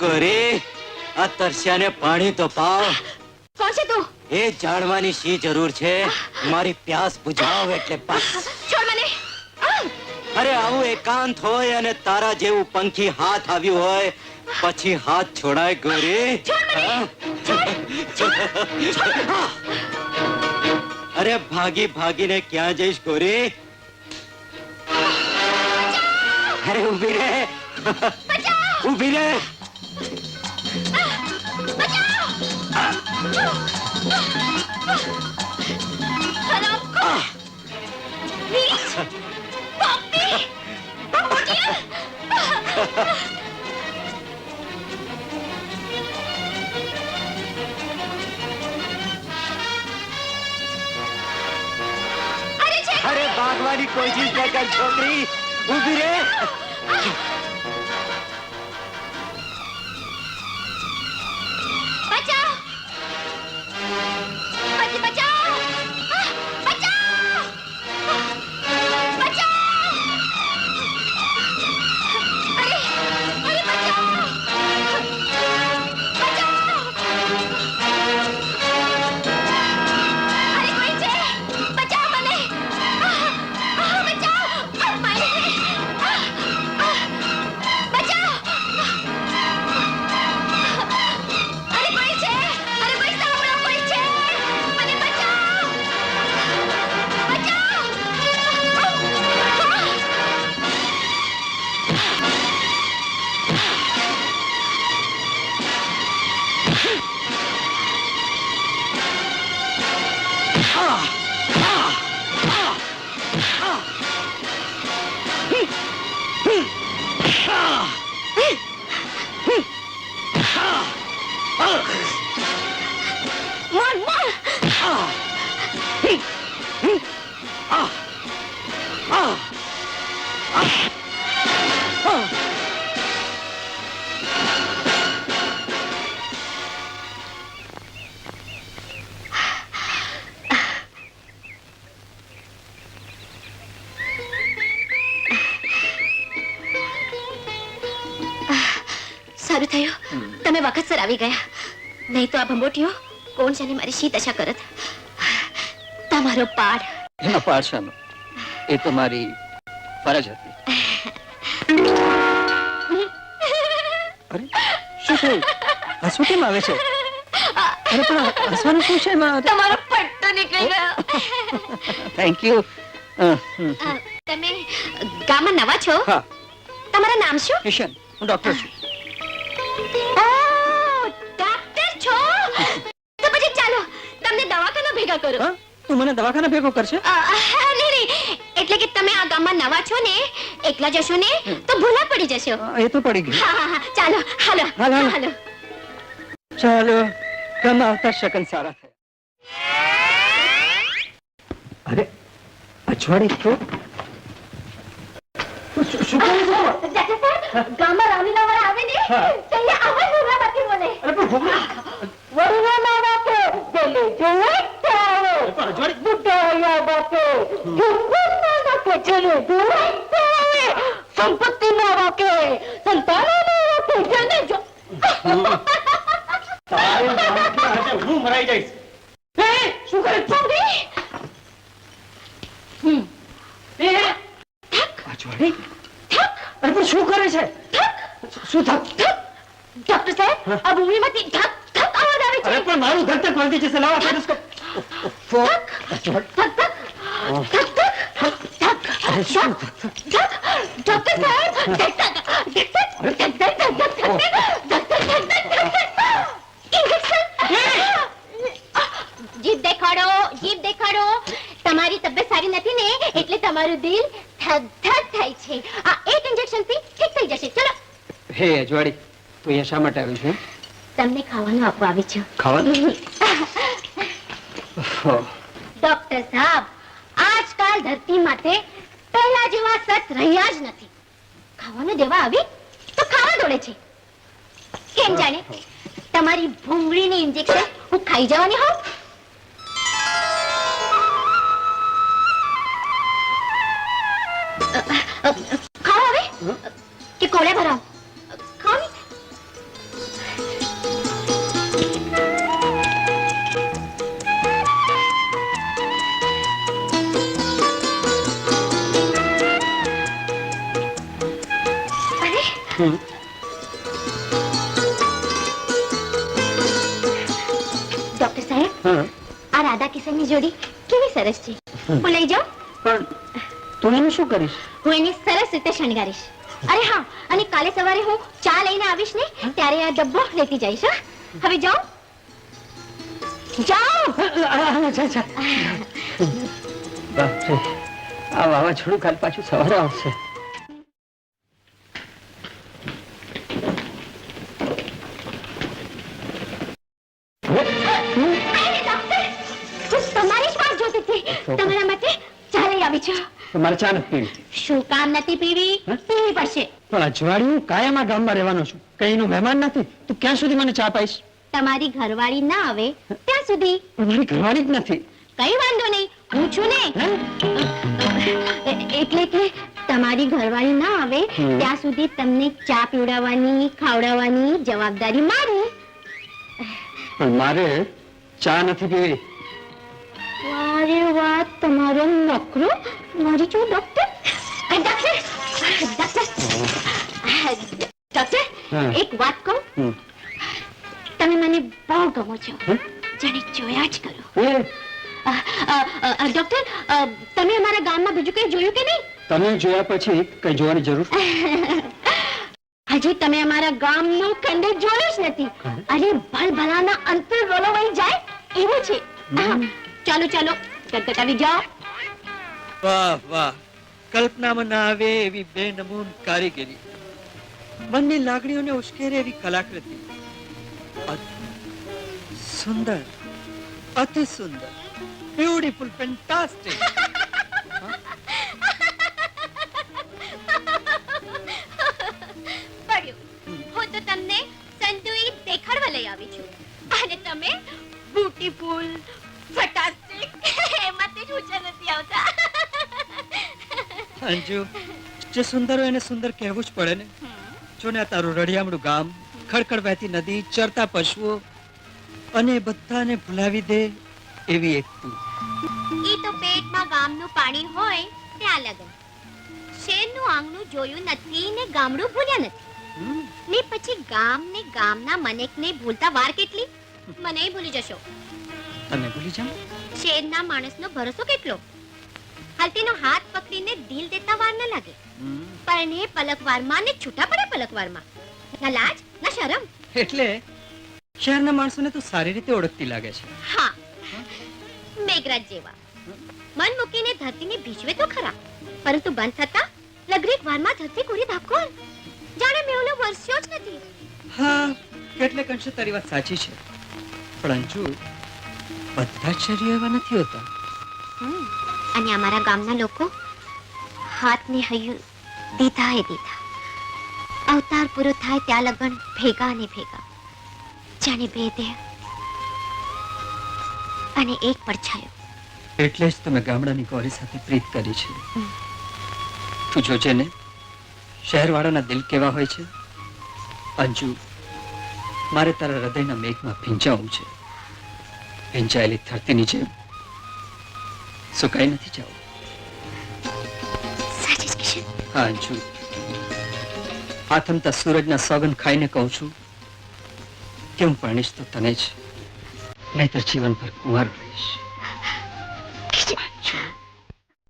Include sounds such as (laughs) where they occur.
ગોરી આ તરસ્યાને પાણી તો પાવ. કોણ છે તું? એ જાણવાની શી જરૂર છે? મારી પ્યાસ બુઝાવ એટલે બસ છોડ મને. અરે આવું એકાંત હોય અને તારા જેવું પંખી હાથ આવ્યું હોય પછી હાથ છોડાય ગોરી અરે ભાગી ભાગીને ક્યાં જઈશ ગોરી અરે ઊભી રે. ઊભી રે. અરે બાગવાની કોઈ ચીજ ના કર છોકરી. ઊભી રે. તમે વખતસર આવી ગયા. નહીં તો આ ભંબોટીઓ કોણ જાણે મારી શી દશા કરત? તમારો પાડ. એનો પારસાનો એ તો મારી ફરજ હતી. અરે શું થયું? હસવું કેમ આવે છે? અરે પણ હસવાનું શું છે એમાં? તમારો પટ્ટો નીકળી ગયો. થેન્ક યુ તમે ગામમાં નવા છો? તમારું નામ શું? કિશન. હું ડોક્ટર છું. ભેગા કરો. હા? તું મને દવાખાના ભેગો કરશે? અ, હા, નહીં નહીં. એટલે કે તમે આ ગામમાં નવા છો ને એકલા જશો ને તો ભૂલા પડી જશો. હા, એ તો પડી ગયું. હા હા હા. ચાલો હાલો હાલો, હાલો. હાલો. ચાલો કમાવતા શકન સારા થયા. અરે અજવાડે તો. શું- શું કરે છે? ડોક્ટર સાહેબ ગામમાં રામીના વાળા આવે ને હા. તો અહીંયા આવા ભૂલા બાકી મને અરે પણ ભૂખ- વરુણા જેને દુરાઈ આવે સંપત્તિ ન રોકે સંતાનો ન રોકે જેને જો તારી નામથી આજે હું મરાઈ જઈશ. હે શું કરે છોડી હમ. થક અચવાડી થક અરે પણ શું કરે છે? થક શું થક થક ડોક્ટર સાહેબ આ ભૂમિમાંથી થક થક અવાજ આવે છે. અરે પણ મારું ધક ધક વળતી જશે. લાવો ફેર થક થક થક થક डॉक्टर તમારી તબિયત સારી નથી ને એટલે તમારું દિલ થાય છે આ એક ઇન્જેક્શનથી ઠીક થઈ જશે ચલો હે અજવાડી તું અહીંયા શા માટે આવ્યું છે? તમને ખાવાનું આપવા આવી છું. ખાવાનું? ડોક્ટર સાહેબ આજકાલ ધરતી માટે પહેલા જેવા સત રહ્યા જ નથી. ખાવાનું દેવા આવી તો ખાવા દોડે છે. કેમ જાણે? તમારી ભૂંગળીની ઇન્જેક્શન હું ખાઈ જવાની હોઉં? ખાઓ હવે કે કોળે ભરાવ? ડોક્ટર સાહેબ આ રાધા કિશનની જોડી કેવી સરસ છે? હું લઈ જાઉં? પણ તું એનું શું કરીશ? હું એને સરસ રીતે શણગારીશ. અરે હા અને કાલે સવારે હું ચા લઈને આવીશ ને ત્યારે આ ડબ્બો લેતી જઈશ? હવે જાઉં? બાપરે આ (laughs) વાવાઝોડું કાલ પાછું સવારે આવશે. તમારા માટે ચા લઈ આવી છું. તમારે ચા નથી પીવી. શું કામ નથી પીવી? પીવી પડશે. પણ અજવાળિયું કાયમ આ ગામમાં રહેવાનો છું. કઈ નું મહેમાન નથી. તું ક્યાં સુધી મને ચા પાઈશ? તમારી ઘરવાળી ના આવે ત્યાં સુધી. મારી ઘરવાળી જ નથી. કઈ વાંધો નહીં. હું છું ને. એટલે કે તમારી ઘરવાળી ના આવે ત્યાં સુધી તમને ચા પીવડાવવાની ખાવડાવવાની જવાબદારી મારી. પણ મારે ચા નથી પીવી. વારે વાત તમારો નકરો? મારી જો ડોક્ટર ડોક્ટર ડોક્ટર. એક વાત કહું? તમે મને બહુ ગમો છો? જાણે જોયા જ કરો. ડોક્ટર તમે અમારા ગામમાં બીજું કઈ જોયું કે નહીં? તમે જોયા પછી કઈ જોવાની જરૂર? (laughs) હજી તમે અમારા ગામનું ખંડેર જોયું જ નથી. અરે ભલભલાના અંતર રોલો વહી જાય એવું છે. ચાલો ચાલો. ગટગટાવી જાઓ. વાહ વાહ. કલ્પનામાં ના આવે એવી બેનમૂન કારીગરી. મનની લાગણીઓને ઉશ્કેરે એવી કલાકૃતિ. સુંદર. અતિ સુંદર. Beautiful fantastic. હું? તો તમને સંતુઈ દેખાડવા લઈ આવી છું. અને તમે બ્યુટીફુલ ફટાસ્ટિક અંજુ જે સુંદર હોય એને સુંદર કહેવું જ પડે ને. જો ને તારું રળિયામણું ગામ ખડખડ વહેતી નદી ચરતા પશુઓ અને બધાને ભૂલાવી દે એવી એક તું. ઈ તો પેટમાં ગામનું પાણી હોય ત્યાં લગન. શેરનું આંગણું જોયું નથી ને ગામડું ભૂલ્યા નથી. ને પછી ગામ ને ગામના મનેકને ભૂલતા વાર કેટલી? મને ભૂલી જશો. તમે ભૂલી જાઓ શેરના માણસનો ભરોસો કેટલો? હાલતીનો હાથ પકડીને દિલ દેતા વાર ન લાગે. હમ, પણ એ પલકવારમાં ને છૂટા પડે પલકવારમાં. ના લાજ ના શરમ. એટલે શહેરના માણસોને તું સારી રીતે ઓળખતી લાગે છે. હા. મેઘરાજ જેવા. મન મૂકીને ધરતીને ભીજવે તો ખરા. પરંતુ બંધ થતા લગરીક વારમાં ધરતી કોરી ધાકો જાણે મેવલો વરસ્યો જ નથી. હા કેટલે અંશે તારી વાત સાચી છે. પણ અંજુ બધા જ શરીર એવા નથી હોતા. હમ. અને અમારા ગામના લોકો હાથને હૈયું દીધા એ દીધા. અવતાર પૂરો થાય ત્યાં લગન ભેગા ને ભેગા. જાણે બે દેહ અને એક પડછાયો. એટલે જ તમે ગામડાની ગોરી સાથે પ્રીત કરી છે. તું જોજે ને શહેરવાળાના દિલ કેવા હોય છે? અંજુ મારે તારા હૃદયના મેઘમાં ભીંજાવું છે. ભીંજાયેલી ધરતીની જેમ સુકાઈ નથી જાવ. સાચી જ કિશન. હા અંજુ આથમતા સૂરજના સોગન ખાઈને કહું છું કે હું પરણીશ તો તને જ? નહીતર જીવન પર કુંવાર રહીશ.